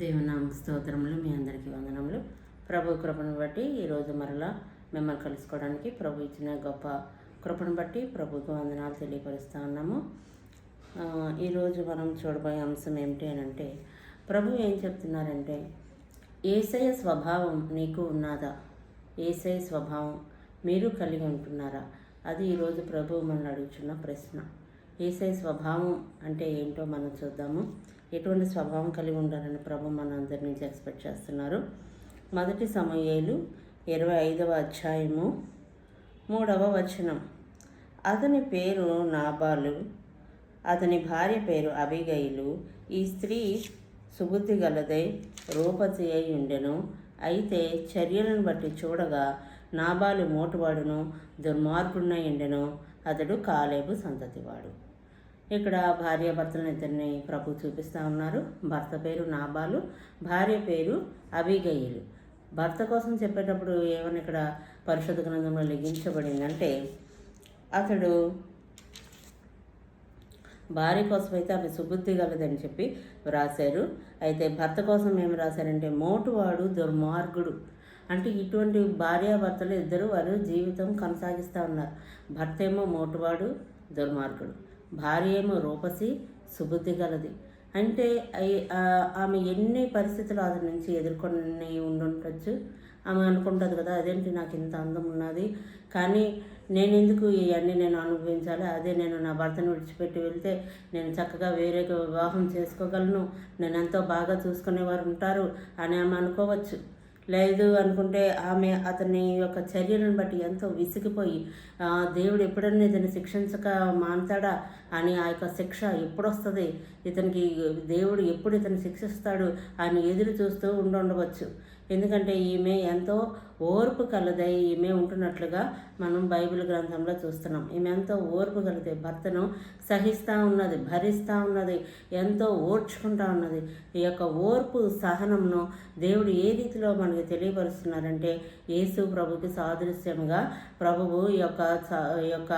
దేవనామ స్తోత్రములు మీ అందరికీ వందనములు. ప్రభు కృపను బట్టి ఈరోజు మరలా మిమ్మల్ని కలుసుకోవడానికి ప్రభు ఇచ్చిన గొప్ప కృపను బట్టి ప్రభుకు వందనాలు తెలియపరుస్తూ ఉన్నాము. ఈరోజు మనం చూడబోయే అంశం ఏమిటి అని అంటే ప్రభు ఏం చెప్తున్నారంటే ఏసయ స్వభావం నీకు ఉన్నదా? ఏసయ స్వభావం మీరు కలిగి ఉంటున్నారా? అది ఈరోజు ప్రభు మనల్ని అడుగుతున్న ప్రశ్న. ఏసై స్వభావం అంటే ఏంటో మనం చూద్దాము. ఎటువంటి స్వభావం కలిగి ఉండాలని ప్రభు మన అందరి నుంచి ఎక్స్పెక్ట్ చేస్తున్నారు. మొదటి సమయాలు ఇరవై ఐదవ అధ్యాయము మూడవ వచనం. అతని పేరు నాబాలు అతని భార్య పేరు అబిగైలు. ఈ స్త్రీ సుబుద్ధి గలదై రూపతి అయి ఉండెను అయితే చర్యలను బట్టి చూడగా నాబాలు మోటువాడును దుర్మార్గుడునై ఉండెను. అతడు కాలేబు సంతతివాడు. ఇక్కడ భార్యాభర్తలను ఇద్దరిని ప్రభు చూపిస్తూ ఉన్నారు. భర్త పేరు నాబాలు భార్య పేరు అబిగయిలు. భర్త కోసం చెప్పేటప్పుడు ఏమని ఇక్కడ పరిశుద్ధ గ్రంథంలో లిఖించబడిందంటే అతడు భార్య కోసం అయితే ఆమె సుబుద్ధి గలదని చెప్పి వ్రాశారు. అయితే భర్త కోసం ఏమి రాశారంటే మోటువాడు దుర్మార్గుడు. అంటే ఇటువంటి భార్యాభర్తలు ఇద్దరు వారు జీవితం కొనసాగిస్తూ ఉన్నారు. భర్త ఏమో మోటువాడు దుర్మార్గుడు. భార్య ఏమో రూపసి సుబుద్ధి గలది. అంటే ఆమె ఎన్ని పరిస్థితులు అతని నుంచి ఎదుర్కొని ఉండుండొచ్చు? ఆమె అనుకుంటుంది కదా అదేంటి నాకు ఇంత అందం ఉన్నది? కానీ నేను ఎందుకు ఇవన్నీ నేను అనుభవించాలి? అదే నేను నా భర్తను విడిచిపెట్టి వెళ్తే నేను చక్కగా వేరే వివాహం చేసుకోగలను? నేను ఎంతో బాగా చూసుకునేవారు ఉంటారు అని ఆమె అనుకోవచ్చు. లేదు అనుకుంటే ఆమె అతని యొక్క చర్యలను బట్టి ఎంతో విసిగిపోయి దేవుడు ఎప్పుడన్నా ఇతను శిక్షించక మాన్తాడా? అని ఆ యొక్క శిక్ష ఎప్పుడొస్తుంది? ఇతనికి దేవుడు ఎప్పుడు ఇతను శిక్షిస్తాడు? అని ఎదురు చూస్తూ ఉండుండవచ్చు. ఎందుకంటే ఈమె ఎంతో ఓర్పు కలదై ఈమె ఉంటున్నట్లుగా మనం బైబిల్ గ్రంథంలో చూస్తున్నాం. ఈమె ఎంతో ఓర్పు కలదే భర్తను సహిస్తూ ఉన్నది భరిస్తూ ఉన్నది ఎంతో ఓర్చుకుంటా ఉన్నది. ఈ యొక్క ఓర్పు సహనంను దేవుడు ఏ రీతిలో మనకి తెలియపరుస్తున్నారంటే యేసు ప్రభుకి సాదృశ్యంగా ప్రభువు ఈ యొక్క స- ఈ యొక్క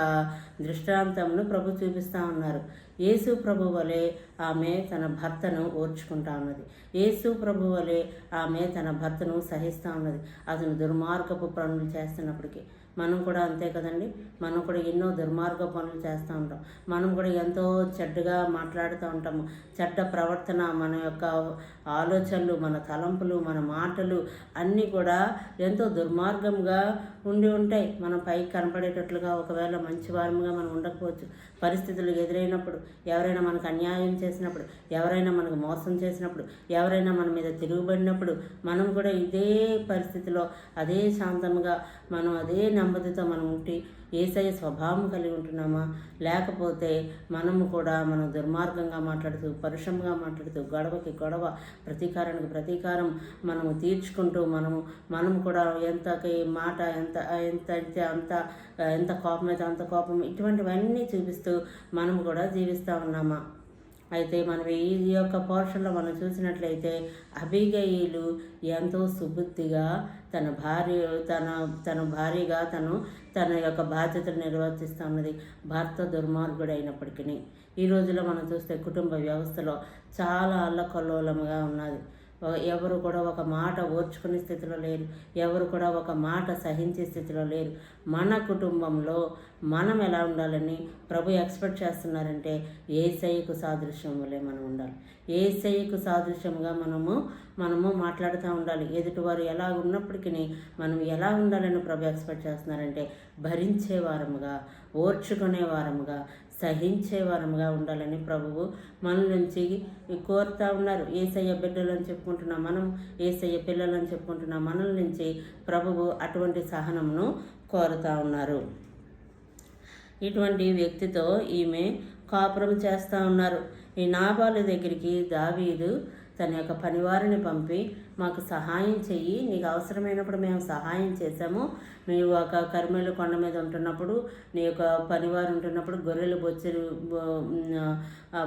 దృష్టాంతంను ప్రభు చూపిస్తూ ఉన్నారు. యేసు ప్రభు వలె ఆమె తన భర్తను ఓర్చుకుంటా ఉన్నది. యేసు ప్రభు వలె ఆమె తన భర్తను సహిస్తూ ఉన్నది. అతను దుర్మార్గపు పనులు చేస్తున్నప్పటికీ మనం కూడా అంతే కదండి. మనం కూడా ఎన్నో దుర్మార్గ పనులు చేస్తూ ఉంటాం. మనం కూడా ఎంతో చెడ్డగా మాట్లాడుతూ ఉంటాము. చెడ్డ ప్రవర్తన మన యొక్క ఆలోచనలు మన తలంపులు మన మాటలు అన్నీ కూడా ఎంతో దుర్మార్గంగా ఉండి ఉంటాయి. మనం పైకి కనపడేటట్లుగా ఒకవేళ మంచి వారముగా మనం ఉండకపోవచ్చు. పరిస్థితులు ఎదురైనప్పుడు ఎవరైనా మనకు అన్యాయం చేసినప్పుడు ఎవరైనా మనకు మోసం చేసినప్పుడు ఎవరైనా మన మీద తిరుగుబడినప్పుడు మనం కూడా ఇదే పరిస్థితిలో అదే శాంతంగా మనం అదే నెమ్మదితో మనం ఉంటే ఏసయ స్వభావం కలిగి ఉంటున్నామా? లేకపోతే మనము కూడా మనం దుర్మార్గంగా మాట్లాడుతూ పరుషంగా మాట్లాడుతూ గొడవకి గొడవ ప్రతీకారానికి ప్రతీకారం మనము తీర్చుకుంటూ మనము మనం కూడా ఎంతకి మాట ఎంత ఎంత అయితే అంత ఎంత కోపం అయితే అంత కోపం ఇటువంటివన్నీ చూపిస్తూ మనం కూడా జీవిస్తూ ఉన్నామా? అయితే మనం ఈ యొక్క పోర్షన్లో మనం చూసినట్లయితే అభిగయులు ఎంతో సుబుద్ధిగా తన భార్య తన తన భార్యగా తను తన యొక్క బాధ్యతలు నిర్వర్తిస్తూ ఉన్నది భర్త దుర్మార్గుడైనప్పటికీ. ఈ రోజుల్లో మనం చూస్తే కుటుంబ వ్యవస్థలో చాలా అల్లకల్లోలముగా ఉన్నది. ఎవరు కూడా ఒక మాట ఓర్చుకునే స్థితిలో లేరు. ఎవరు కూడా ఒక మాట సహించే స్థితిలో లేరు. మన కుటుంబంలో మనం ఎలా ఉండాలని ప్రభు ఎక్స్పెక్ట్ చేస్తున్నారంటే ఏసైకు సాదృశ్యం వల్లే మనం ఉండాలి. ఏసైకు సాదృశ్యంగా మనము మనము మాట్లాడుతూ ఉండాలి. ఎదుటివారు ఎలా ఉన్నప్పటికీ మనం ఎలా ఉండాలని ప్రభు ఎక్స్పెక్ట్ చేస్తున్నారంటే భరించే వారముగా ఓర్చుకునే వారముగా సహించే వారముగా ఉండాలని ప్రభువు మన నుంచి కోరుతా ఉన్నారు. ఏసయ్య బిడ్డలని చెప్పుకుంటున్నాం మనం ఏసయ్య పిల్లలని చెప్పుకుంటున్నాం మనల నుంచి ప్రభువు అటువంటి సహనమును కోరుతా ఉన్నారు. ఇటువంటి వ్యక్తితో ఈమె కాపురం చేస్తూ ఉన్నారు. ఈ నాబాలు దగ్గరికి దావీదు తన యొక్క పనివారిని పంపి మాకు సహాయం చెయ్యి. నీకు అవసరమైనప్పుడు మేము సహాయం చేసాము నీవు ఒక కరిమేలు కొండ మీద ఉంటున్నప్పుడు నీ యొక్క పనివారు ఉంటున్నప్పుడు గొర్రెలు బొచ్చు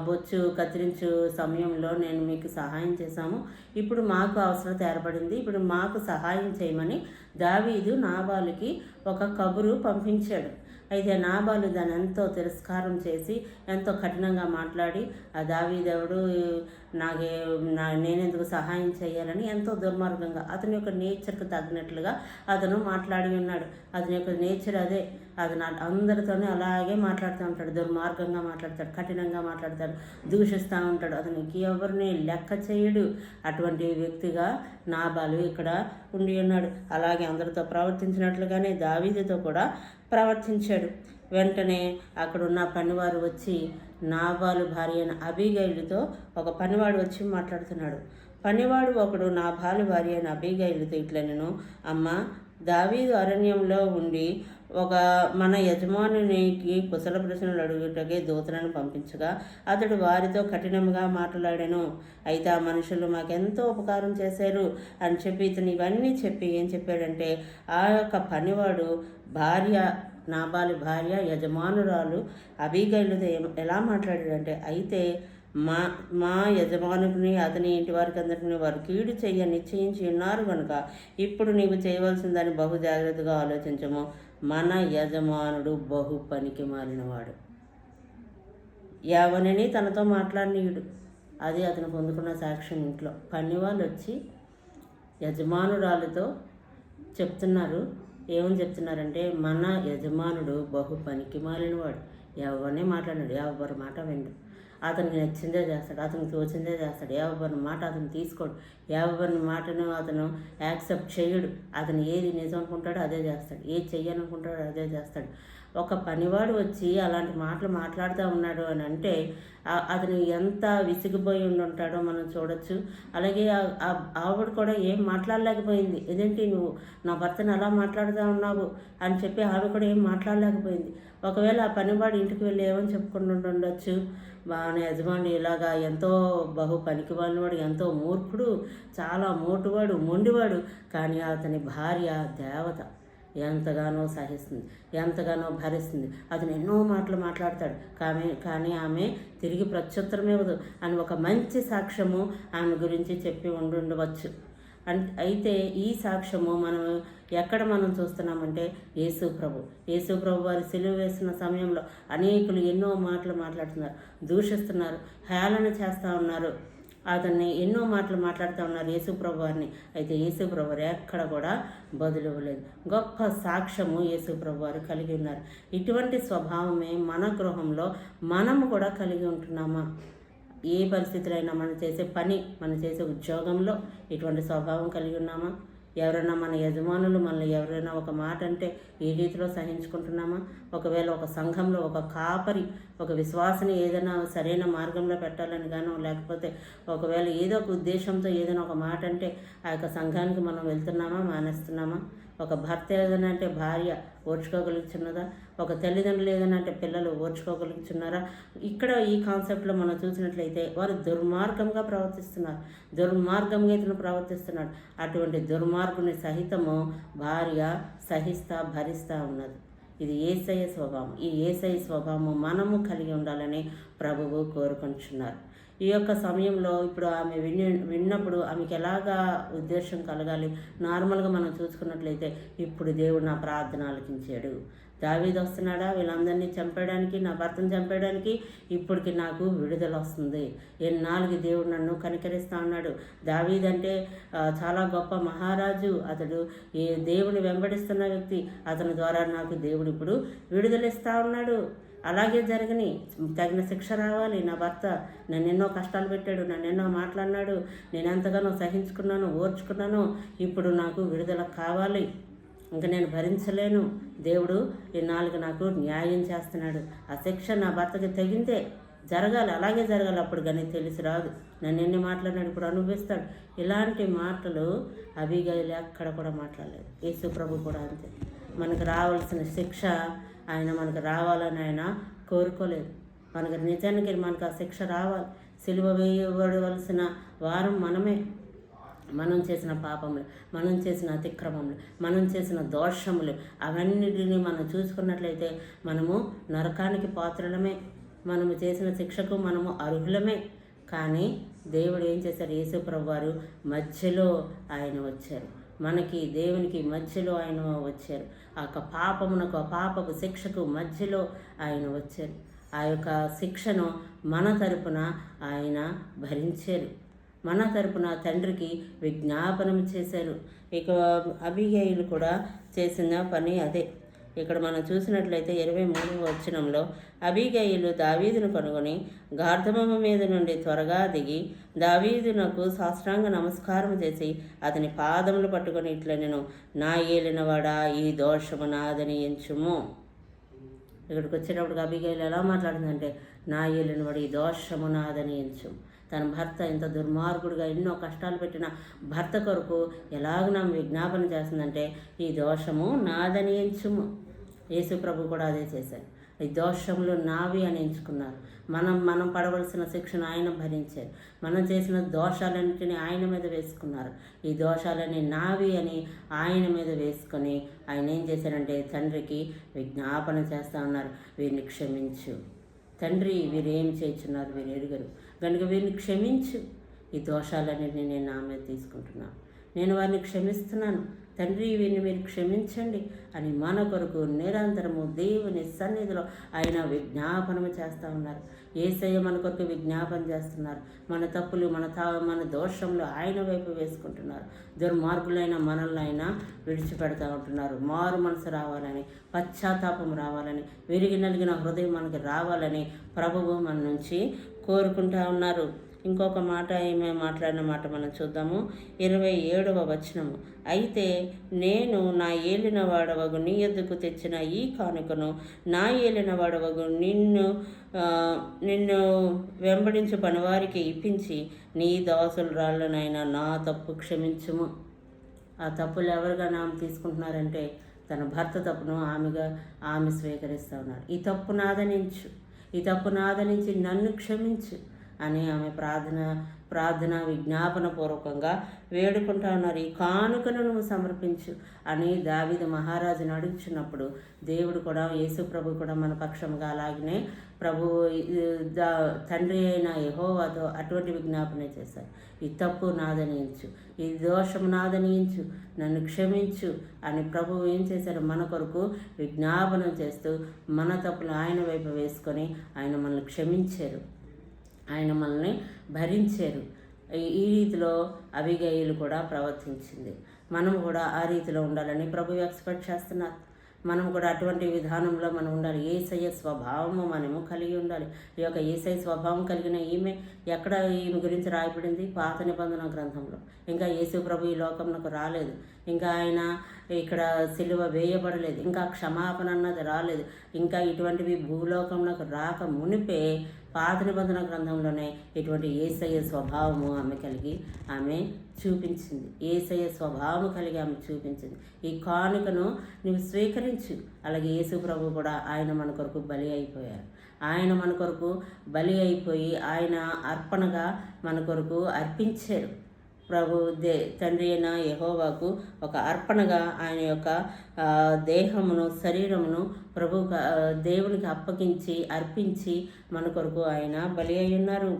బొచ్చు కత్తిరించు సమయంలో నేను మీకు సహాయం చేశాము. ఇప్పుడు మాకు అవసరత ఏర్పడింది. ఇప్పుడు మాకు సహాయం చేయమని దావీదు నాబాలుకి ఒక కబురు పంపించాడు. అయితే నాబాలు దాన్ని ఎంతో తిరస్కారం చేసి ఎంతో కఠినంగా మాట్లాడి ఆ దావీదేవుడు? నాకే నా నేనెందుకు సహాయం చేయాలని ఎంతో దుర్మార్గంగా అతని యొక్క నేచర్కి తగినట్లుగా అతను మాట్లాడి ఉన్నాడు. అతని యొక్క నేచర్ అదే. అతను అందరితోనే అలాగే మాట్లాడుతూ ఉంటాడు. దుర్మార్గంగా మాట్లాడతాడు కఠినంగా మాట్లాడతాడు దూషిస్తూ ఉంటాడు. అతనికి ఎవరిని లెక్క చేయడు. అటువంటి వ్యక్తిగా నాబాలు ఇక్కడ ఉండి ఉన్నాడు. అలాగే అందరితో ప్రవర్తించినట్లుగానే దావీదితో కూడా ప్రవర్తించాడు. వెంటనే అక్కడున్న పనివారు వచ్చి నాబాలు భార్య అయిన అబీగైలుతో ఒక పనివాడు వచ్చి మాట్లాడుతున్నాడు. పనివాడు ఒకడు నా బాలు భార్య అయిన అబీగైలుతో ఇట్లా నేను అమ్మ దావీదు అరణ్యంలో ఉండి ఒక మన యజమానునికి కుశల ప్రశ్నలు అడుగుటకే దూతలను పంపించగా అతడు వారితో కఠినంగా మాట్లాడాను. అయితే ఆ మనుషులు మాకెంతో ఉపకారం చేశారు అని చెప్పి ఇతను ఇవన్నీ చెప్పి ఏం చెప్పాడంటే ఆ యొక్క పనివాడు భార్య నాబాలి భార్య యజమానురాలు అబీగైలుతో ఎలా మాట్లాడాడంటే అయితే మా మా యజమానుడిని అతని ఇంటి వారికి అందరికీ వారు కీడు చెయ్య నిశ్చయించి ఉన్నారు కనుక ఇప్పుడు నీవు చేయవలసిందని బహు జాగ్రత్తగా ఆలోచించము. మన యజమానుడు బహు పనికి మారినవాడు. యావనని తనతో మాట్లాడినీయుడు. అది అతను పొందుకున్న సాక్ష్యం ఇంట్లో. పని వాళ్ళు వచ్చి యజమానురాలతో చెప్తున్నారు. ఏమని చెప్తున్నారంటే మన యజమానుడు బహు పనికి మాలినవాడు ఎవరిని మాట్లాడాడు ఎవరి మాట విండు అతనికి నచ్చిందే చేస్తాడు అతనికి తోచిందే చేస్తాడు. ఎవరి మాట అతను తీసుకోడు. ఎవరి మాటను అతను యాక్సెప్ట్ చేయడు. అతను ఏది నిజం అనుకుంటాడో అదే చేస్తాడు. ఏది చెయ్యాలనుకుంటాడో అదే చేస్తాడు. ఒక పనివాడు వచ్చి అలాంటి మాటలు మాట్లాడుతూ ఉన్నాడు అని అంటే అతను ఎంత విసిగిపోయి ఉంటాడో మనం చూడొచ్చు. అలాగే ఆవిడ కూడా ఏం మాట్లాడలేకపోయింది. ఏదేంటి నువ్వు నా భర్తను అలా మాట్లాడుతూ ఉన్నావు? అని చెప్పి ఆవిడ కూడా ఏం మాట్లాడలేకపోయింది. ఒకవేళ ఆ పనివాడు ఇంటికి వెళ్ళి ఏమని చెప్పుకుంటూ ఉండొచ్చు? బాగా యజమాని ఇలాగా ఎంతో బహు పనికి వాడు ఎంతో మూర్ఖుడు చాలా మోటువాడు మొండివాడు. కానీ అతని భార్య దేవత ఎంతగానో సహిస్తుంది ఎంతగానో భరిస్తుంది. అతను ఎన్నో మాటలు మాట్లాడతాడు. కానీ కానీ ఆమె తిరిగి ప్రత్యుత్తరం ఇవ్వదు అని ఒక మంచి సాక్ష్యము ఆమె గురించి చెప్పి ఉండుండవచ్చు. అయితే ఈ సాక్ష్యము మనం ఎక్కడ మనం చూస్తున్నామంటే యేసు ప్రభు. యేసు ప్రభు వారి సెలువు వేసిన సమయంలో అనేకులు ఎన్నో మాటలు మాట్లాడుతున్నారు దూషిస్తున్నారు హేళన చేస్తూ ఉన్నారు. అతన్ని ఎన్నో మాటలు మాట్లాడుతూ ఉన్నారు యేసుప్రభు వారిని. అయితే యేసుప్రభు వారు ఎక్కడ కూడా బదులవ్వలేదు. గొప్ప సాక్ష్యము యేసుప్రభు వారు కలిగి ఉన్నారు. ఇటువంటి స్వభావమే మన గృహంలో మనము కూడా కలిగి ఉంటున్నామా? ఏ పరిస్థితులైనా మనం చేసే పని మనం చేసే ఉద్యోగంలో ఇటువంటి స్వభావం కలిగి ఉన్నామా? ఎవరైనా మన యజమానులు మనల్ని ఎవరైనా ఒక మాట అంటే ఏ రీతిలో సహించుకుంటున్నామా? ఒకవేళ ఒక సంఘంలో ఒక కాపరి ఒక విశ్వాసని ఏదైనా సరైన మార్గంలో పెట్టాలని గానో లేకపోతే ఒకవేళ ఏదో ఒక ఉద్దేశంతో ఏదైనా ఒక మాట అంటే ఆ యొక్క సంఘానికి మనం వెళ్తున్నామా? మానేస్తున్నామా? ఒక భర్త ఏదైనా అంటే భార్య ఓర్చుకోగలుగుతున్నదా? ఒక తల్లిదండ్రులు ఏదైనా అంటే పిల్లలు ఓర్చుకోగలుగుతున్నారా? ఇక్కడ ఈ కాన్సెప్ట్లో మనం చూసినట్లయితే వారు దుర్మార్గంగా ప్రవర్తిస్తున్నారు. దుర్మార్గంగా ఇతను ప్రవర్తిస్తున్నాడు. అటువంటి దుర్మార్గుని సహితము భార్య సహిస్తా భరిస్తా ఉన్నది. ఇది ఏసయ స్వభావం. ఈ ఏసఐ స్వభావం మనము కలిగి ఉండాలని ప్రభువు కోరుకుంటున్నారు. ఈ యొక్క సమయంలో ఇప్పుడు ఆమె విని విన్నప్పుడు ఆమెకి ఎలాగా ఉద్దేశం కలగాలి? నార్మల్గా మనం చూసుకున్నట్లయితే ఇప్పుడు దేవుడు నా ప్రార్థన ఆలకించాడు. దావీది వస్తున్నాడా? వీళ్ళందరినీ చంపేయడానికి నా భర్తను చంపేయడానికి ఇప్పటికి నాకు విడుదల వస్తుంది. ఎన్నాళ్ళకి దేవుడు నన్ను కనికరిస్తా ఉన్నాడు. దావీదంటే చాలా గొప్ప మహారాజు. అతడు ఏ దేవుని వెంబడిస్తున్న వ్యక్తి. అతని ద్వారా నాకు దేవుడు ఇప్పుడు విడుదలిస్తా ఉన్నాడు. అలాగే జరగని తగిన శిక్ష రావాలి. నా భర్త నన్ను ఎన్నో కష్టాలు పెట్టాడు నన్ను ఎన్నో మాట్లాడినాడు. నేను ఎంతగానో సహించుకున్నాను ఓర్చుకున్నాను. ఇప్పుడు నాకు విడుదల కావాలి. ఇంకా నేను భరించలేను. దేవుడు ఈ నాలుగు నాకు న్యాయం చేస్తున్నాడు. ఆ శిక్ష నా భర్తకి తగిందే జరగాలి అలాగే జరగాలి. అప్పుడు కానీ తెలిసి రాదు. నన్ను ఎన్ని మాట్లాడినాడు ఇప్పుడు అనుభవిస్తాడు. ఇలాంటి మాటలు అభిగాయలు ఎక్కడ కూడా మాట్లాడలేదు. యేసు ప్రభు కూడా అంతే. మనకు రావాల్సిన శిక్ష ఆయన మనకు రావాలని ఆయన కోరుకోలేదు. మనకు నిజానికి మనకు ఆ శిక్ష రావాలి. సిలువ వేయబడవలసిన వారం మనమే. మనం చేసిన పాపములు మనం చేసిన అతిక్రమములు మనం చేసిన దోషములు అవన్నిటిని మనం చూసుకున్నట్లయితే మనము నరకానికి పాత్రలమే. మనము చేసిన శిక్షకు మనము అర్హులమే. కానీ దేవుడు ఏం చేశారు? యేసుప్రభు వారు మధ్యలో ఆయన వచ్చారు. మనకి దేవునికి మధ్యలో ఆయన వచ్చారు. ఆ యొక్క పాపమునకు ఆ పాపపు శిక్షకు మధ్యలో ఆయన వచ్చారు. ఆ యొక్క శిక్షను మన తరపున ఆయన భరించారు. మన తరపున తండ్రికి విజ్ఞాపనం చేశారు. ఇక అభిగేయులు కూడా చేసిన పని అదే. ఇక్కడ మనం చూసినట్లయితే ఇరవై మూడవ వచనంలో అబిగయిలు దావీదును కనుగొని గార్ధమమ్మ మీద నుండి త్వరగా దిగి దావీదునకు సాష్టాంగ నమస్కారం చేసి అతని పాదములు పట్టుకొని ఇట్లా నేను నా ఏలినవాడా ఈ దోషము నాదని ఎంచుము. ఇక్కడికి వచ్చేటప్పుడు అబిగైలు ఎలా మాట్లాడుతుందంటే నా ఏలినవాడు ఈ దోషము నాదని ఎంచుము. తన భర్త ఇంత దుర్మార్గుడిగా ఎన్నో కష్టాలు పెట్టిన భర్త కొరకు ఎలాగ విజ్ఞాపన చేస్తుందంటే ఈ దోషము నాదని ఎంచుము. యేసుప్రభు కూడా అదే చేశారు. ఈ దోషములు నావి అని ఎంచుకున్నారు. మనం మనం పడవలసిన శిక్షను ఆయన భరించారు. మనం చేసిన దోషాలన్నింటినీ ఆయన మీద వేసుకున్నారు. ఈ దోషాలని నావి అని ఆయన మీద వేసుకొని ఆయన ఏం చేశారంటే తండ్రికి విజ్ఞాపన చేస్తూ ఉన్నారు. వీరిని క్షమించు. తండ్రి వీరేం చేస్తున్నారు? వీరు ఎరుగరు. కనుక వీరిని క్షమించు. ఈ దోషాలన్నీ నేను నా మీద తీసుకుంటున్నాను. నేను వారిని క్షమిస్తున్నాను. తండ్రి వీరిని మీరు క్షమించండి అని మన కొరకు నిరంతరము దేవుని సన్నిధిలో ఆయన విజ్ఞాపనము చేస్తూ ఉన్నారు. ఏసయ్య మన కొరకు విజ్ఞాపన చేస్తున్నారు. మన తప్పులు మన తా మన దోషంలో ఆయన వైపు వేసుకుంటున్నారు. దుర్మార్గులైన మనల్ని ఆయన విడిచిపెడతా ఉంటున్నారు. మారు మనసు రావాలని పశ్చాత్తాపం రావాలని విరిగి నలిగిన హృదయం మనకి రావాలని ప్రభువు మన నుంచి కోరుకుంటా ఉన్నారు. ఇంకొక మాట ఏమే మాట్లాడిన మాట మనం చూద్దాము. ఇరవై ఏడవ వచనము. అయితే నేను నా ఏలిన వాడవగు నీ ఎద్దుకు తెచ్చిన ఈ కానుకను నా ఏలిన వాడవగు నిన్ను నిన్ను వెంబడించు పనివారికి ఇప్పించి నీ దాసులు రాళ్ళనైనా నా తప్పు క్షమించుము. ఆ తప్పులు ఎవరుగా నామ తీసుకుంటున్నారంటే తన భర్త తప్పును ఆమెగా ఆమె స్వీకరిస్తూ ఉన్నారు ఈ తప్పు నాదనించు. ఈ తప్పు నాదనించి నన్ను క్షమించు. అని ఆమె ప్రార్థన ప్రార్థన విజ్ఞాపన పూర్వకంగా వేడుకుంటా ఉన్నారు. ఈ కానుకను నువ్వు సమర్పించు అని దావిద మహారాజును అడుగుచున్నప్పుడు దేవుడు కూడా యేసు ప్రభు కూడా మన పక్షంగా అలాగనే ప్రభు తండ్రి అయిన యహోవాతో అటువంటి విజ్ఞాపన చేశారు. ఈ తప్పు నాదనీయించు ఈ దోషం నాదనీయించు నన్ను క్షమించు అని ప్రభు ఏం చేశారు? మన కొరకు విజ్ఞాపనం చేస్తూ మన తప్పులు ఆయన వైపు వేసుకొని ఆయన మనల్ని క్షమించారు. ఆయన మనల్ని భరించారు. ఈ రీతిలో అభిగయులు కూడా ప్రవర్తించింది. మనం కూడా ఆ రీతిలో ఉండాలని ప్రభు ఎక్స్పెక్ట్ చేస్తున్నారు. మనం కూడా అటువంటి విధానంలో మనం ఉండాలి. ఏసయ్య స్వభావము మనము కలిగి ఉండాలి. ఈ యొక్క ఏసయ్య స్వభావం కలిగిన ఈమె ఎక్కడ ఈమె గురించి రాయబడింది? పాత నిబంధన గ్రంథంలో. ఇంకా యేసు ప్రభు ఈ లోకంలోకి రాలేదు. ఇంకా ఆయన ఇక్కడ సిలువ వేయబడలేదు. ఇంకా క్షమాపణ అన్నది రాలేదు. ఇంకా ఇటువంటివి భూలోకంలోకి రాక మునిపే పాత నిబంధన గ్రంథంలోనే ఇటువంటి ఏసయ్య స్వభావము ఆమె కలిగి ఆమె చూపించింది. ఏసయ్య స్వభావం కలిగి ఆమె చూపించింది. ఈ కానుకను నువ్వు స్వీకరించు. అలాగే యేసు ప్రభు కూడా ఆయన మన కొరకు బలి అయిపోయారు. ఆయన మన కొరకు బలి అయిపోయి ఆయన అర్పణగా మన కొరకు అర్పించారు. ప్రభు దే తండ్రి అయిన యహోవాకు ఒక అర్పణగా ఆయన యొక్క దేహమును శరీరమును ప్రభు దేవునికి అప్పగించి అర్పించి మన కొరకు ఆయన బలి అయి ఉన్నారు.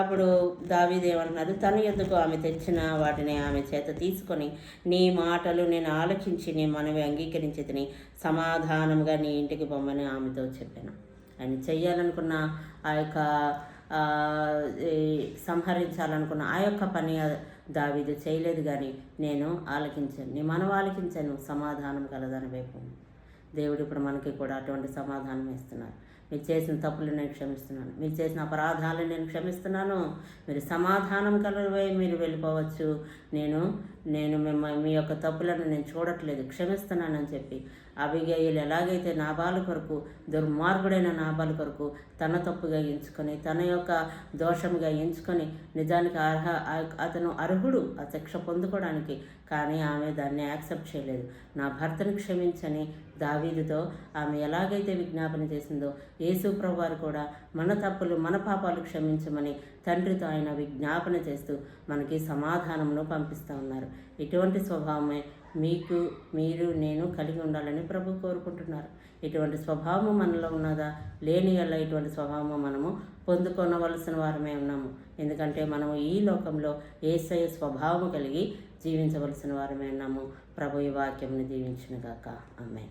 అప్పుడు దావీదేమన్నారు తన ఎందుకు ఆమె తెచ్చిన వాటిని ఆమె చేత తీసుకొని నీ మాటలు నేను ఆలోచించి నీ మనవి అంగీకరించి తిని సమాధానంగా నీ ఇంటికి పొమ్మని ఆమెతో చెప్పాను. ఆయన చెయ్యాలనుకున్న ఆ యొక్క సంహరించాలనుకున్న ఆ యొక్క పని దావీదు చేయలేదు కానీ నేను ఆలకించాను. నీ మనం ఆలకించాను సమాధానం కలదని వైపు. దేవుడు ఇప్పుడు మనకి కూడా అటువంటి సమాధానం ఇస్తున్నారు. మీరు చేసిన తప్పులు నేను క్షమిస్తున్నాను. మీరు చేసిన అపరాధాలు నేను క్షమిస్తున్నాను. మీరు సమాధానం కలవై మీరు వెళ్ళిపోవచ్చు. నేను నేను మిమ్మల్ని మీ యొక్క తప్పులను నేను చూడట్లేదు. క్షమిస్తున్నానని చెప్పి అభిగయులు ఎలాగైతే నాబాల కొరకు దుర్మార్గుడైన నాబాల కొరకు తన తప్పుగా ఎంచుకొని తన యొక్క దోషంగా ఎంచుకొని నిజానికి అర్హ అతను అర్హుడు ఆ శిక్ష పొందుకోవడానికి కానీ ఆమె దాన్ని యాక్సెప్ట్ చేయలేదు. నా భర్తను క్షమించని దావీదుతో ఆమె ఎలాగైతే విజ్ఞాపన చేసిందో యేసు ప్రభువారు కూడా మన తప్పులు మన పాపాలు క్షమించమని తండ్రితో ఆయన విజ్ఞాపన చేస్తూ మనకి సమాధానంలో పంపిస్తూ ఉన్నారు. ఇటువంటి స్వభావమే మీకు మీరు నేను కలిగి ఉండాలని ప్రభు కోరుకుంటున్నారు. ఇటువంటి స్వభావం మనలో ఉన్నదా? లేని వల్ల ఇటువంటి స్వభావం మనము పొందుకొనవలసిన వారమే ఉన్నాము. ఎందుకంటే మనము ఈ లోకంలో ఏసయ స్వభావం కలిగి జీవించవలసిన వారమే ఉన్నాము. ప్రభు ఈ వాక్యంని దీవించినగాక. అమ్మాయి